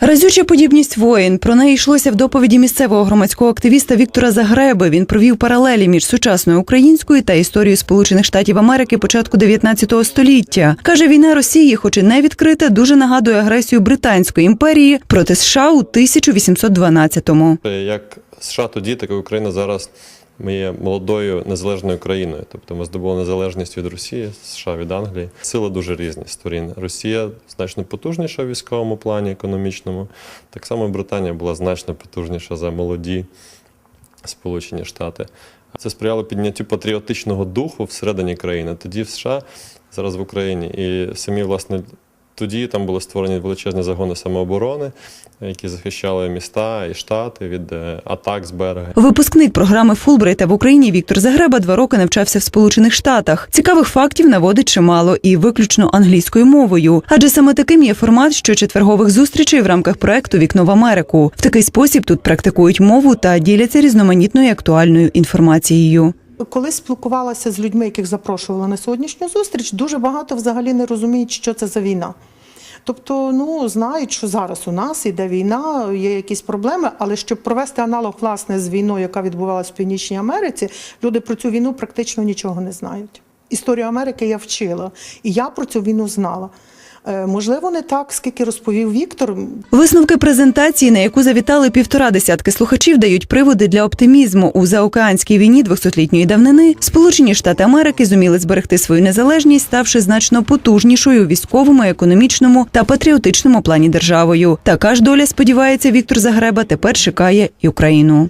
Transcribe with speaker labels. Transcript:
Speaker 1: Разюча подібність воїн. Про неї йшлося в доповіді місцевого громадського активіста Віктора Загреби. Він провів паралелі між сучасною українською та історією Сполучених Штатів Америки початку 19 століття. Каже, війна Росії, хоч і не відкрита, дуже нагадує агресію Британської імперії проти США у 1812-му.
Speaker 2: Як США тоді, так і Україна зараз. Ми є молодою незалежною країною, тобто ми здобули незалежність від Росії, США від Англії. Сили дуже різні сторін. Росія значно потужніша в військовому плані, економічному. Так само Британія була значно потужніша за молоді Сполучені Штати. Це сприяло підняттю патріотичного духу всередині країни. Тоді в США, зараз в Україні, і самі власне. Тоді там були створені величезні загони самооборони, які захищали міста і штати від е, атак з берега.
Speaker 1: Випускник програми Фулбрайта в Україні Віктор Загреба два роки навчався в Сполучених Штатах. Цікавих фактів наводить чимало і виключно англійською мовою. Адже саме таким є формат щочетвергових зустрічей в рамках проекту Вікно в Америку. В такий спосіб тут практикують мову та діляться різноманітною актуальною інформацією.
Speaker 3: Коли спілкувалася з людьми, яких запрошувала на сьогоднішню зустріч, дуже багато взагалі не розуміють, що це за війна. Тобто, ну знають, що зараз у нас іде війна, є якісь проблеми, але щоб провести аналог власне з війною, яка відбувалася в Північній Америці, люди про цю війну практично нічого не знають. Історію Америки я вчила, і я про цю війну знала. Е, Можливо, не так, скільки розповів Віктор.
Speaker 1: Висновки презентації, на яку завітали півтора десятки слухачів, дають приводи для оптимізму. У заокеанській війні 200-літньої давнини Сполучені Штати Америки зуміли зберегти свою незалежність, ставши значно потужнішою у військовому, економічному та патріотичному плані державою. Така ж доля, сподівається Віктор Загреба, тепер чекає і Україну.